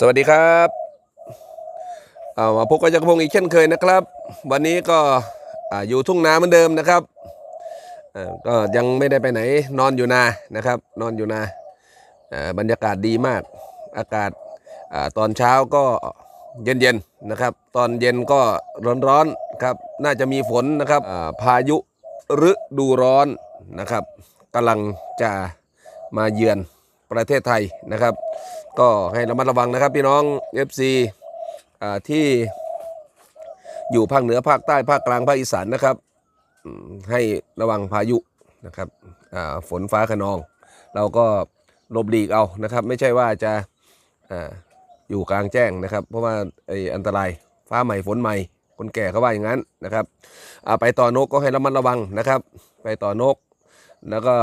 สวัสดีครับเอามาพบกับจักรพงศ์อีกเช่นเคยนะครับ วันนี้ก็ออยู่ทุ่งนาเหมือนเดิมนะครับก็ยังไม่ได้ไปไหนนอนอยู่นานะครับ นอนอยู่นาบรรยากาศดีมาก อากาศอาตอนเช้าก็เย็นๆนะครับ ตอนเย็นก็ร้อนๆครับน่าจะมีฝนนะครับาพายุฤดูร้อนนะครับกำลังจะมาเยือน ประเทศไทยนะครับ ก็ให้ระมัดระวังนะครับ พี่น้อง FC อ่าที่อยู่ภาคเหนือภาคใต้ภาคกลางภาคอีสานนะครับ ให้ระวังพายุนะครับอ่าฝนฟ้าขนอง เราก็หลบหลีกเอานะครับ ไม่ใช่ว่าจะอาอยู่กลางแจ้งนะครับ เพราะว่าไออันตรายฟ้าใหม่ฝนใหม่ คนแก่เขาว่าอย่างนั้นนะครับอ่าไปต่อนกก็ให้ระมัดระวังนะครับ ไปต่อนกแล้วก็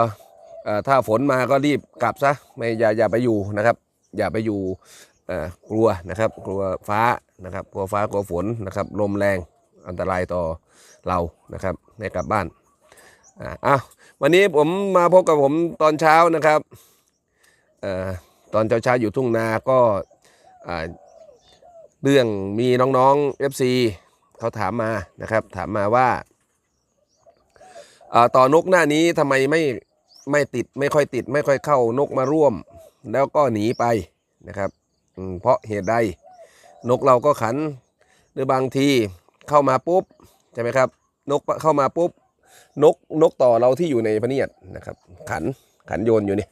ถ้าฝนมาก็รีบกลับซะไม่อย่าอย่าไปอยู่นะครับ อย่าไปอยู่กลัวนะครับ กลัวฟ้านะครับ กลัวฟ้ากลัวฝนนะครับลมแรงอันตรายต่อเรานะครับให้กลับบ้านอ่าอ้าววันนี้ผมมาพบกับผมตอนเช้านะครับอตอนเช้าเช้าอยู่ทุ่งนาก็เรื่องมีน้องๆ FC เขาถามมานะครับ ถามมาว่าต่อนกหน้านี้ทำไมไม่ ไม่ติดไม่ค่อยติด ไม่ค่อยเข้านกมาร่วม แล้วก็หนีไปนะครับเพราะเหตุใด นกเราก็ขัน หรือบางทีเข้ามาปุ๊บใช่ไหมครับ นกเข้ามาปุ๊บ นกนกต่อเราที่อยู่ในพเนียดนะครับ ขันขันโยนอยู่นี่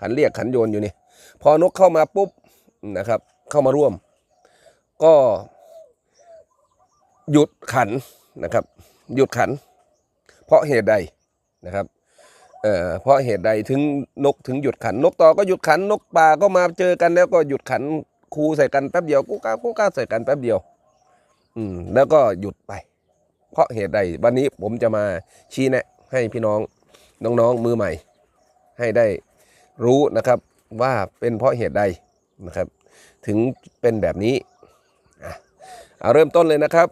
ขันเรียกขันโยนอยู่นี่พอนกเข้ามาปุ๊บนะครับ เข้ามาร่วม ก็หยุดขันนะครับ หยุดขัน เพราะเหตุใดนะครับ เอ่อเพราะเหตุใดถึงนกถึงหยุดขัน นกต่อก็หยุดขันนกป่าก็มาเจอกันแล้วก็หยุดขันคูใส่กันแป๊บเดียวกูก้ากูก้าใส่กันแป๊บเดียว อืม แล้วก็หยุดไป เพราะเหตุใดวันนี้ผมจะมาชี้แนะ ให้พี่น้องน้องๆมือใหม่ ให้ได้รู้นะครับ ว่าเป็นเพราะเหตุใดนะครับ ถึงเป็นแบบนี้เอาเริ่มต้นเลยนะครับ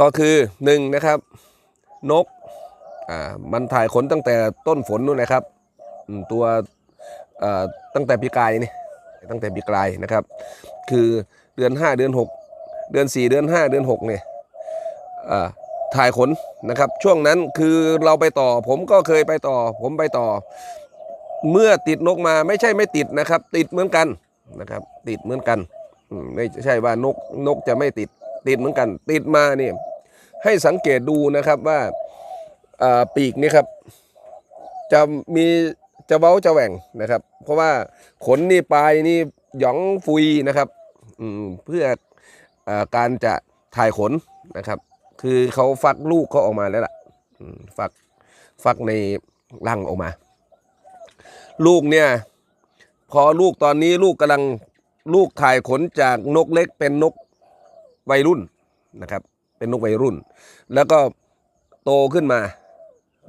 ก็คือหนึ่งนะครับ นก อ่ามันถ่ายขนตั้งแต่ต้นฝนนู่นนะครับตัวตั้งแต่ปีกายนี่ตั้งแต่ปีกายนะครับ คือเดือน 5 เดือน 6 เดือน 4 เดือน 5 เดือน6เนี่ยถ่ายขนนะครับ ช่วงนั้นคือเราไปต่อ ผมก็เคยไปต่อ ผมไปต่อ เมื่อติดนกมาไม่ใช่ไม่ติดนะครับ ติดเหมือนกันนะครับ ติดเหมือนกันไม่ใช่ว่านกนกจะไม่ติดติดเหมือนกัน ติดมาเนี่ยให้สังเกตดูนะครับว่า ปีกนี่ครับ จะมีจะเว้าจะแหว่งนะครับ เพราะว่าขนนี่ปลายนี่หยองฟุยนะครับเพื่ออการจะถ่ายขนนะครับ คือเขาฟักลูกเขาออกมาแล้วล่ะฟักฟักในรังออกมา ลูกเนี่ย พอลูกตอนนี้ลูกกำลังลูกถ่ายขนจากนกเล็กเป็นนกวัยรุ่นนะครับ เป็นนกวัยรุ่น แล้วก็โตขึ้นมา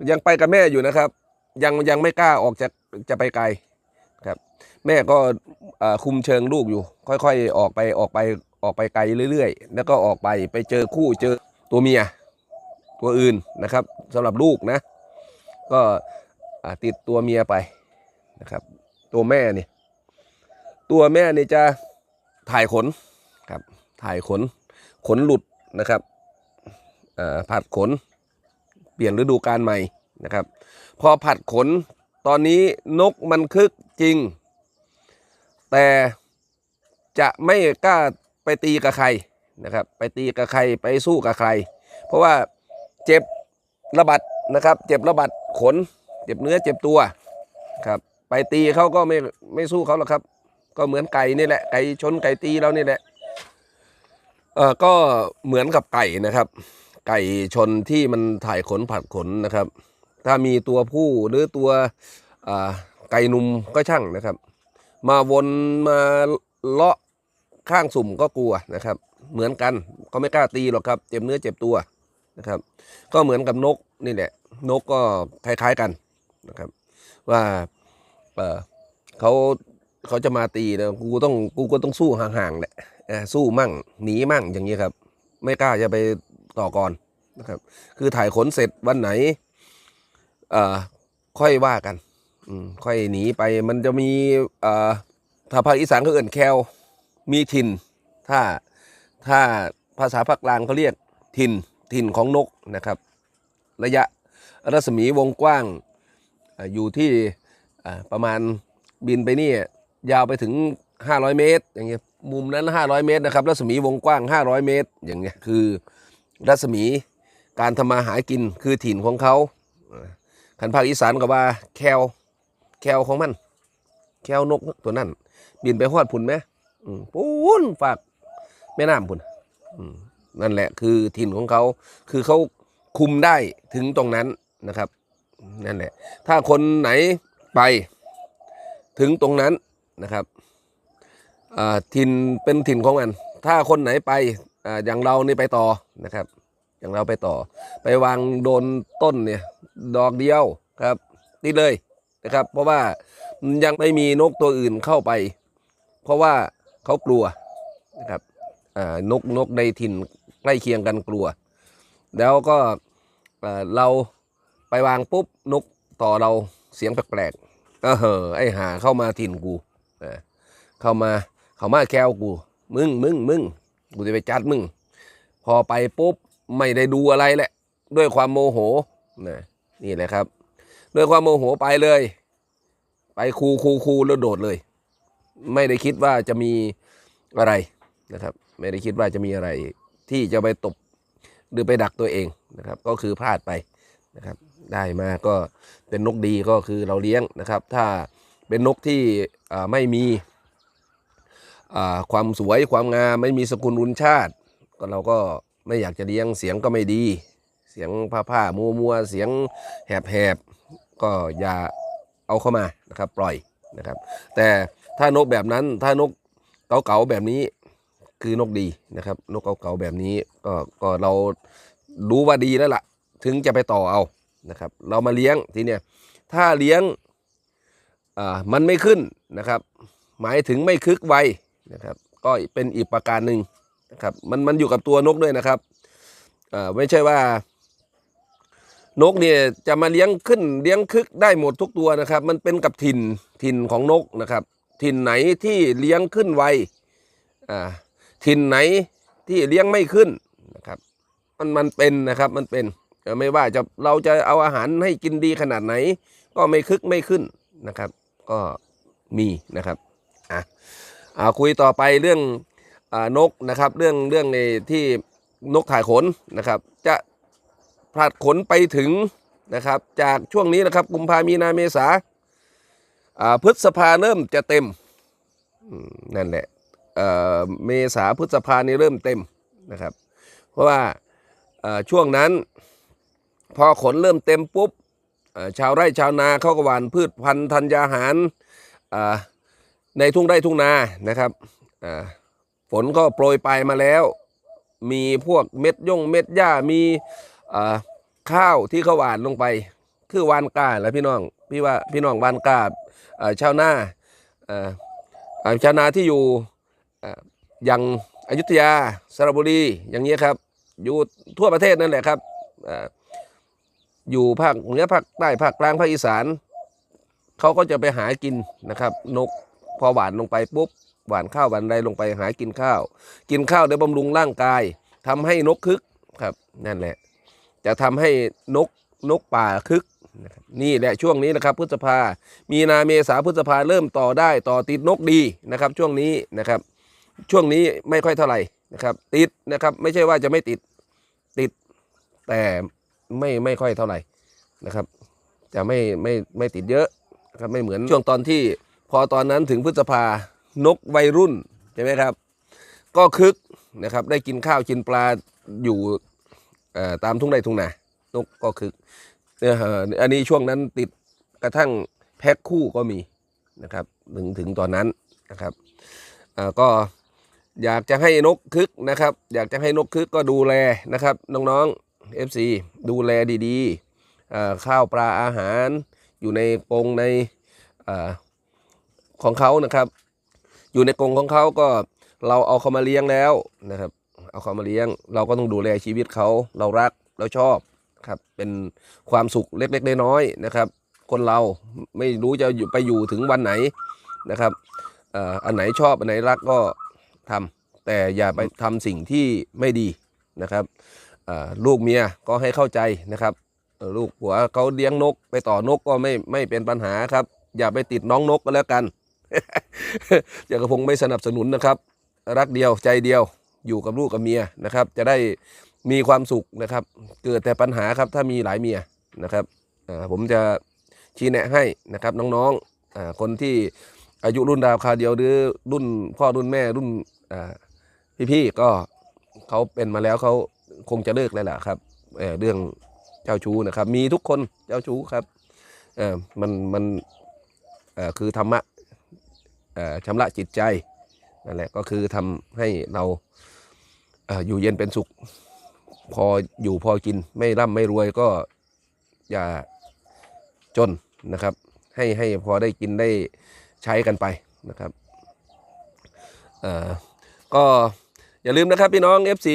ยังไปกับแม่อยู่นะครับ ยังยังไม่กล้าออกจากจะไปไกลครับ แม่ก็คุมเชิงลูกอยู่ ค่อยๆ ออกไปออกไปออกไปไกลเรื่อยๆ แล้วก็ออกไปไปเจอคู่เจอตัวเมีย ตัวอื่นนะครับสำหรับลูกนะ ก็ติดตัวเมียไปนะครับ ตัวแม่นี่ตัวแม่นี่จะถ่ายขนครับ ถ่ายขนขนหลุดนะครับผัดขน ปลี่ยนฤดูกาลใหม่นะครับ พอผัดขนตอนนี้นกมันคึกจริง แต่จะไม่กล้าไปตีกับใครนะครับ ไปตีกับใครไปสู้กับใคร เพราะว่าเจ็บระบัดนะครับ เจ็บระบัดขน เจ็บเนื้อเจ็บตัวครับไปตีเขาก็ไม่ไม่สู้เขาหรอกครับ ก็เหมือนไก่นี่แหละไก่ชนไก่ตีเรานี่แหละเออก็เหมือนกับไก่นะครับ ไก่ชนที่มันถ่ายขนผัดขนนะครับ ถ้ามีตัวผู้หรือตัวไก่หนุ่มก็ช่างนะครับ มาวนมาเลาะข้างสุ่มก็กลัวนะครับ เหมือนกันก็ไม่กล้าตีหรอกครับเจ็บเนื้อเจ็บตัวนะครับ ก็เหมือนกับนกนี่แหละ นกก็คล้ายๆกันนะครับ ว่าเเขาเขาจะมาตีนะกูต้องกูก็ต้องสู้ห่างๆแหละสู้มั่งหนีมั่งอย่างนี้ครับ ไม่กล้าจะไป ต่อก่อนนะครับ คือถ่ายขนเสร็จวันไหนเอ่อค่อยว่ากันอืมค่อยหนีไปมันจะมีเอ่อถ้าภาคอีสานเขาเอื่นแควมีถิ่น ถ้าถ้าภาษาภาคกลางเขาเรียกถิ่นถิ่นของนกนะครับ ระยะรัศมีวงกว้างอ่าอยู่ที่อ่าประมาณบินไปนี่ยาวไปถึง 500 เมตร อย่างเงี้ยมุมนั้น 500 เมตรนะครับรัศมีวงกว้าง 500 เมตร อย่างเงี้ยคือ รัศมีการทำมาหากินคือถิ่นของเขาขันภาคอีสานก็ว่าแควแควของมัน แควนกตัวนั้น บินไปฮอดพุ่นไหมอืมปูนฝากแม่น้ำพุ่นนั่นแหละคือถิ่นของเขา คือเขาคุมได้ถึงตรงนั้นนะครับ นั่นแหละ ถ้าคนไหนไปถึงตรงนั้นนะครับถิ่นเป็นถิ่นของมัน ถ้าคนไหนไป อย่างเรานี่ไปต่อนะครับ อย่างเราไปต่อ ไปวางโดนต้นเนี่ยดอกเดียวครับติดเลยนะครับ เพราะว่ายังไม่มีนกตัวอื่นเข้าไป เพราะว่าเขากลัวนะครับนกนกในถิ่นใกล้เคียงกันกลัว แล้วก็เราไปวางปุ๊บนกต่อเราเสียงแปลกๆเออเหอะไอหาเข้ามาถิ่นกูเข้ามาเข้ามาแควกู มึงมึงมึง กูจะไปจัดมึง พอไปปุ๊บไม่ได้ดูอะไรแหละ ด้วยความโมโหนะนี่แหละครับ ด้วยความโมโหไปเลย ไปคูคูคูแล้วโดดเลย ไม่ได้คิดว่าจะมีอะไรนะครับ ไม่ได้คิดว่าจะมีอะไร ที่จะไปตบหรือไปดักตัวเองนะครับ ก็คือพลาดไปนะครับ ได้มาก็เป็นนกดีก็คือเราเลี้ยงนะครับ ถ้าเป็นนกที่ไม่มี ความสวยความงามไม่มีสกุลรุนชาติ ก็เราก็ไม่อยากจะเลี้ยงเสียงก็ไม่ดี เสียงผ้าผ้ามัวมัวเสียงแหบแหบๆก็อย่าเอาเข้ามานะครับปล่อยนะครับ แต่ถ้านกแบบนั้นถ้านกเก๋าๆแบบนี้คือนกดีนะครับ นกเก๋าๆแบบนี้ก็ก็เรารู้ว่าดีแล้วล่ะ ถึงจะไปต่อเอานะครับ เรามาเลี้ยงทีเนี้ยถ้าเลี้ยงอ่ามันไม่ขึ้นนะครับ หมายถึงไม่คึกไว นะครับ ก็เป็นอีกประการหนึ่งนะครับ มันมันอยู่กับตัวนกด้วยนะครับอ่าไม่ใช่ว่านกเนี่ยจะมาเลี้ยงขึ้นเลี้ยงคึกได้หมดทุกตัวนะครับ มันเป็นกับถิ่นถิ่นของนกนะครับ ถิ่นไหนที่เลี้ยงขึ้นไวอ่าถิ่นไหนที่เลี้ยงไม่ขึ้นนะครับ มันมันเป็นนะครับมันเป็นไม่ว่าจะเราจะเอาอาหารให้กินดีขนาดไหน ก็ไม่คึกไม่ขึ้นนะครับ ก็มีนะครับอะ คุยต่อไปเรื่องอนกนะครับเรื่องเรื่องในที่นกถ่ายขนนะครับ จะผลัดขนไปถึงนะครับ จากช่วงนี้นะครับกุมภามีนาเมษาพฤษภาเริ่มจะเต็มนั่นแหละเมษาพฤษภานี่เริ่มเต็มนะครับ เพราะว่าช่วงนั้นพอขนเริ่มเต็มปุ๊บชาวไร่ชาวนาเขาก็หว่านพืชพันธุ์ธัญญาหาร ในทุ่งไร่ทุ่งนานะครับฝนก็โปรยปลายมาแล้ว มีพวกเม็ดย่งเม็ดหญ้ามีข้าวที่เขาหว่านลงไป คือวานกาแล้วพี่น้องพี่ว่าพี่น้องวานกาชาวนาชาวนาที่อยู่อย่างอยุธยาสระบุรีอย่างเงี้ครับ อยู่ทั่วประเทศนั่นแหละครับออยู่ภาคเหนือภาคใต้ภาคกลางภาคอีสานเขาก็จะไปหากินนะครับ นก พอหวานลงไปปุ๊บหวานข้าวหวานใดลงไปหากินข้าว กินข้าวได้บำรุงร่างกายทำให้นกคึกครับนั่นแหละ จะทำให้นกนกป่าคึกนี่แหละช่วงนี้นะครับพฤษภา มีนาเมษาพฤษภาเริ่มต่อได้ต่อติดนกดีนะครับ ช่วงนี้นะครับ ช่วงนี้ไม่ค่อยเท่าไหร่นะครับ ติดนะครับ ไม่ใช่ว่าจะไม่ติดติด แต่ไม่ไม่ค่อยเท่าไหร่นะครับ จะไม่ไม่ไม่ติดเยอะนะครับไม่เหมือนช่วงตอนที่ พอตอนนั้นถึงพฤษภานกวัยรุ่นใช่ไหมครับ ก็คึกนะครับได้กินข้าวกินปลาอยู่ตามทุ่งไร่ทุ่งนานกก็คึกอันนี้ช่วงนั้นติดกระทั่งแพ็คคู่ก็มีนะครับถึงถึงตอนนั้นนะครับก็อยากจะให้นกคึกนะครับ อยากจะให้นกคึกก็ดูแลนะครับน้องๆ FC ดูแลดีๆข้าวปลาอาหารอยู่ในกรงใน ของเขานะครับ อยู่ในกรงของเขาก็เราเอาเขามาเลี้ยงแล้วนะครับ เอาเขามาเลี้ยง เราก็ต้องดูแลชีวิตเขาเรารักเราชอบครับ เป็นความสุขเล็กๆน้อยๆนะครับ คนเราไม่รู้จะอยู่ไปอยู่ถึงวันไหนนะครับอันไหนชอบอันไหนรักก็ทำแต่อย่าไปทำสิ่งที่ไม่ดีนะครับลูกเมียก็ให้เข้าใจนะครับ ลูกผัวเขาเลี้ยงนก ไปต่อนกก็ไม่ไม่เป็นปัญหาครับ อย่าไปติดน้องนกก็แล้วกัน จักรพงศ์ไม่สนับสนุนนะครับ รักเดียวใจเดียวอยู่กับลูกกับเมียนะครับ จะได้มีความสุขนะครับ เกิดแต่ปัญหาครับถ้ามีหลายเมียนะครับผมจะชี้แนะให้นะครับน้องๆคนที่อายุรุ่นราวคาเดียวหรือรุ่นพ่อรุ่นแม่รุ่นพี่ๆก็เขาเป็นมาแล้วเขาคงจะเลิกแล้วล่ะครับเเรื่องเจ้าชู้นะครับ มีทุกคนเจ้าชู้ครับมันมันคือธรรมะ ชำระจิตใจนั่นแหละก็คือทำให้เราอยู่เย็นเป็นสุข พออยู่พอกินไม่ร่ำไม่รวยก็อย่าจนนะครับ ให้ให้พอได้กินได้ใช้กันไปนะครับก็อย่าลืมนะครับพี่น้อง FC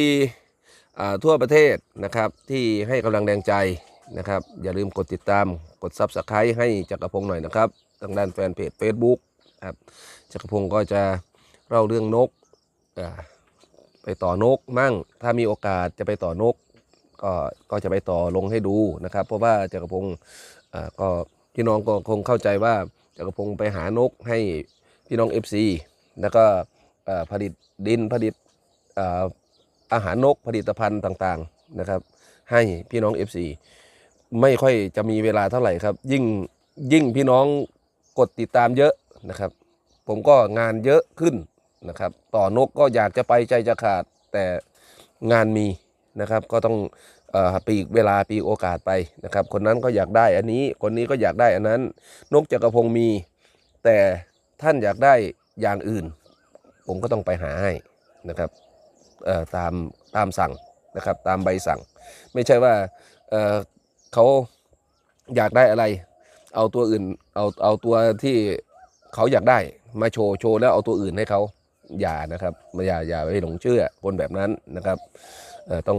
อทั่วประเทศนะครับที่ให้กำลังแรงใจนะครับ อย่าลืมกดติดตามกด Subscribe ให้จักรพงศ์หน่อยนะครับ ทางด้านแฟนเพจ Facebook ครับจักรพงศ์ก็จะเล่าเรื่องนกไปต่อนกมั่ง ถ้ามีโอกาสจะไปต่อนก ก็ก็จะไปต่อลงให้ดูนะครับ เพราะว่าจักรพงศ์ก็พี่น้องก็คงเข้าใจว่าจักรพงศ์ไปหานกให้พี่น้อง FC แล้วก็ผลิตดินผลิตอาอาหารนกผลิตภัณฑ์ต่างๆนะครับ ให้พี่น้อง FC ไม่ค่อยจะมีเวลาเท่าไหร่ครับ ยิ่งยิ่งพี่น้องกดติดตามเยอะ นะครับ ผมก็งานเยอะขึ้นนะครับ ต่อนกก็อยากจะไปใจจะขาดแต่งานมีนะครับ ก็ต้องอปีกเวลาปีโอกาสไปนะครับ คนนั้นก็อยากได้อันนี้ คนนี้ก็อยากได้อันนั้น นกจักรพงมี แต่ท่านอยากได้อย่างอื่น ผมก็ต้องไปหาให้นะครับตามตามสั่งนะครับตามใบสั่ง ไม่ใช่ว่าเเขาอยากได้อะไร เอาตัวอื่นเอาเอาตัวที่ เขาอยากได้มาโชว์โชว์แล้วเอาตัวอื่นให้เขาอย่านะครับอย่าอย่าไปหลงเชื่อคนแบบนั้นนะครับต้อง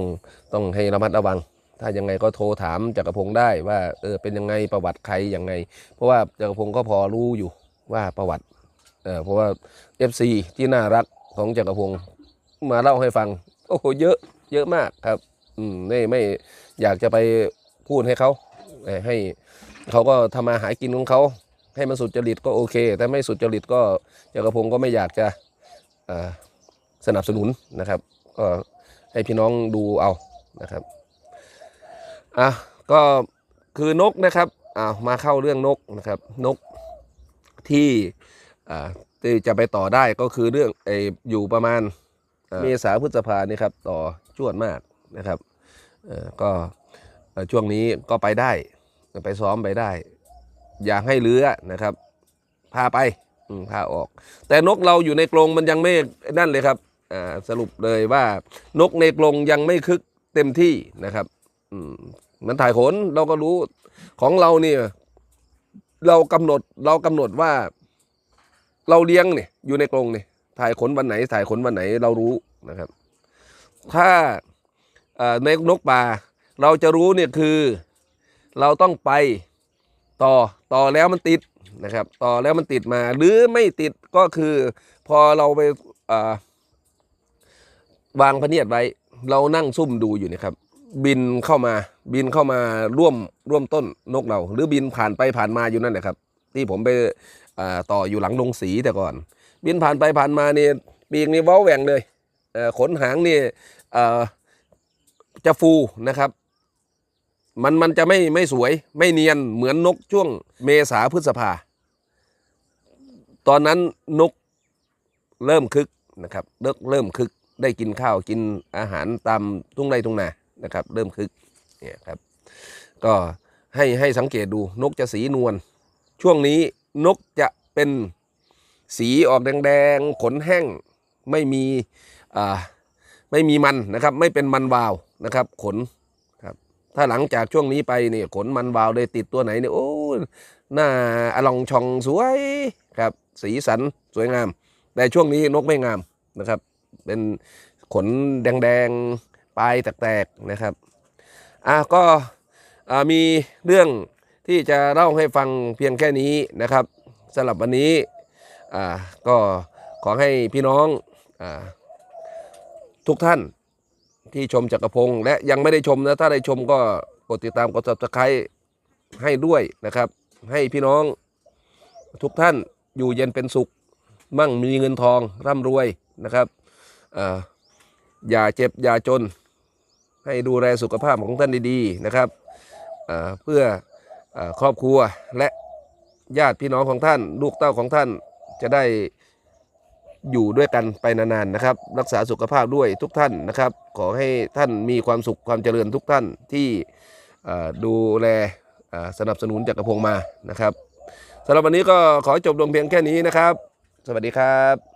ต้องให้ระมัดระวัง ถ้ายังไงก็โทรถามจักรพงศ์ได้ว่าเออเป็นยังไงประวัติใครยังไง เพราะว่าจักรพงศ์ก็พอรู้อยู่ว่าประวัติเออเพราะว่า FC ที่น่ารักของจักรพงศ์มาเล่าให้ฟังโอ้โหเยอะเยอะมากครับอืมไม่ไม่อยากจะไปพูดให้เขาให้เขาก็ทำมาหากินของเขา ให้มันสุจริตก็โอเค แต่ไม่สุจริตก็จักรพงศ์ก็ไม่อยากจะสนับสนุนนะครับ ก็ให้พี่น้องดูเอานะครับอะก็คือนกนะครับอ่ามาเข้าเรื่องนกนะครับ นกที่อ่าที่จะไปต่อได้ก็คือเรื่องไออยู่ประมาณเมษาพฤษภานี่ครับต่อจวดมากนะครับเออก็ช่วงนี้ก็ไปได้ไปซ้อมไปได้ อย่าให้เรือนะครับ พาไปพาออก แต่นกเราอยู่ในกรงมันยังไม่นั่นเลยครับสรุปเลยว่านกในกรงยังไม่คึกเต็มที่นะครับมันถ่ายขนเราก็รู้ของเราเนี่ยเรากำหนดเรากำหนดว่า เราเลี้ยงเนี่ยอยู่ในกรงเนี่ยถ่ายขนวันไหนถ่ายขนวันไหนเรารู้นะครับ ถ้าในนกป่าเราจะรู้เนี่ยคือ เราต้องไปต่อ ต่อแล้วมันติดนะครับ ต่อแล้วมันติดมา หรือไม่ติดก็คือ พอเราไปาวางพเนียดไว้ เรานั่งซุ่มดูอยู่เนะครับ บินเข้ามา บินเข้ามาร่วมร่วมต้นนกเรา หรือบินผ่านไปผ่านมาอยู่นั่นแหละครับ ที่ผมไปต่ออยู่หลังลงสีแต่ก่อน บินผ่านไปผ่านมาเนี่ยปีกนี่เว้าแหว่งเลยขนหางนี่จะฟูนะครับ มันมันจะไม่ไม่สวยไม่เนียนเหมือนนกช่วงเมษาพฤษภา ตอนนั้นนกเริ่มคึกนะครับเริ่มเริ่มคึกได้กินข้าวกินอาหารตามทุ่งไร่ทุ่งนานะครับ เริ่มคึกเนี่ยครับ ก็ให้ให้สังเกตดูนกจะสีนวลช่วงนี้นกจะเป็นสีออกแดงๆขนแห้งไม่มีอ่าไม่มีมันนะครับ ไม่เป็นมันวาวนะครับ ขน ถ้าหลังจากช่วงนี้ไปเนี่ยขนมันวาวเลยติดตัวไหนเนี่ยโอ้หน้าอลองชองสวยครับ สีสันสวยงาม แต่ช่วงนี้นกไม่งามนะครับ เป็นขนแดงๆปลายแตกๆนะครับอะก็มีเรื่องที่จะเล่าให้ฟังเพียงแค่นี้นะครับสำหรับวันนี้อ่าก็ขอให้พี่น้องอทุกท่าน ที่ชมจักรพงศ์และยังไม่ได้ชมนะถ้าได้ชมก็กดติดตามกด subscribe ให้ด้วยนะครับ ให้พี่น้องทุกท่านอยู่เย็นเป็นสุข มั่งมีเงินทองร่ำรวยนะครับออย่าเจ็บอย่าจน ให้ดูแลสุขภาพของท่านดีๆนะครับเพื่ออครอบครัวและญาติพี่น้องของท่าน ลูกเต้าของท่านจะได้ อยู่ด้วยกันไปนานๆนะครับ รักษาสุขภาพด้วยทุกท่านนะครับ ขอให้ท่านมีความสุขความเจริญทุกท่านที่ดูแลสนับสนุนจักรพงมานะครับสำหรับวันนี้ก็ขอจบลงเพียงแค่นี้นะครับ สวัสดีครับ